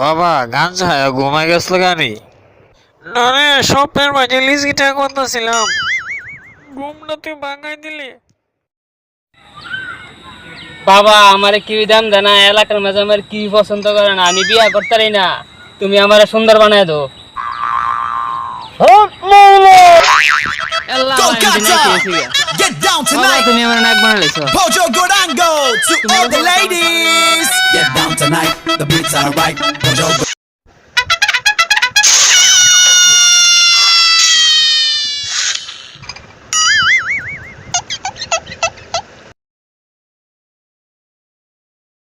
বাবা গান ছায়া ঘুমাই গেছিল গানি না রে স্বপ্নের মাঝে লিজিটা করতেছিলাম ঘুমটা তুই ভাঙাই দিলি। বাবা আমারে কি দাম দেনা এলাকার মাঝে আমার কি পছন্দ করে না আমি বিয়া করতে পারি না। তুমি আমারে সুন্দর বানায় দো! তুমি আমার নাক to all the ladies! Get down tonight, the beats are right. Pojo Go-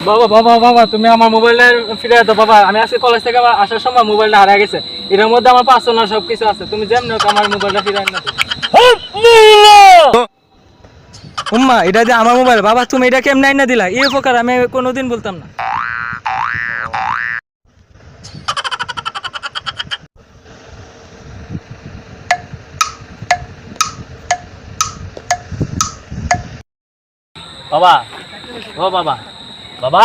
বাবা বাবা বাবা তুমি আমার মোবাইলটা ফিরে দাও বাবা। আমি আজকে কলেজ থেকে আসার সময় মোবাইলটা হারিয়ে গেছে। এটার মধ্যে আমার পার্সোনাল সব কিছু আছে। তুমি যেমন আমার মোবাইলটা ফিরে আনো। উম্মা এটা যে আমার মোবাইল বাবা তুমি এটা কেমনে আইনা দিলা? এই উপকার আমি কোনোদিন বলতাম না। বাবা ও বাবা বাবা।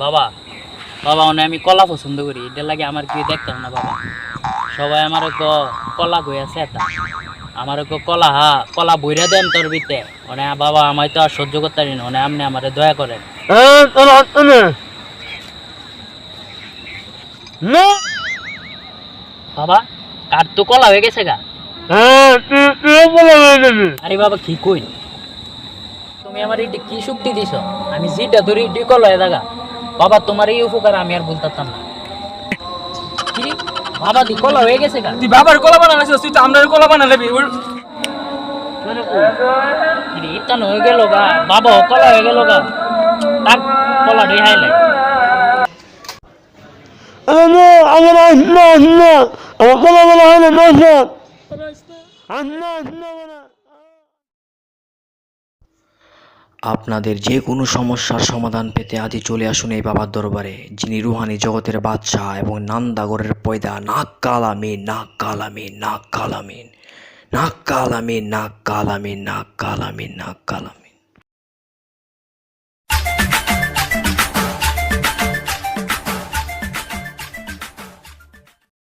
বাবা বাবা মানে আমি কলা পছন্দ করি। এটা লাগে আমার কি দেখতাম না বাবা। সবাই আমার তো কলা গই আছে এটা আমার তো কলা হা কলা বইরা দেন তোর ভিতরে। মানে বাবা আমায় তো আর সহ্য করতে পারি না। মানে আপনি আমারে দয়া করেন। বাবা কার তো কলা হয়ে গেছে গা? আরে বাবা কি কই? তুমি আমার এটি কি শক্তি দিছ? আমি যেটা ধরি এটি কলা হয়ে বাবা তোমার এই উপকার আমি আর বলতাম না। বাবা দি কলা হয়ে গেছে গা। তুই বাবার কলা বানাইছিস তুই তো আমরা কলা ইতান হয়ে গেল গা। বাবা কলা হয়ে গেল গা। তাক কলা ডে হাইলাই আপনাদের যে কোনো সমস্যার সমাধান পেতে আজই চলে আসুন এই বাবার দরবারে, যিনি রুহানি জগতের বাদশাহ এবং নান্দাগরের পয়দা। নাক কালামিন নাক কালামিন নাক কালামিন নাক কালামিন নাক কালামিন নাক কালামিন নাক কালামিন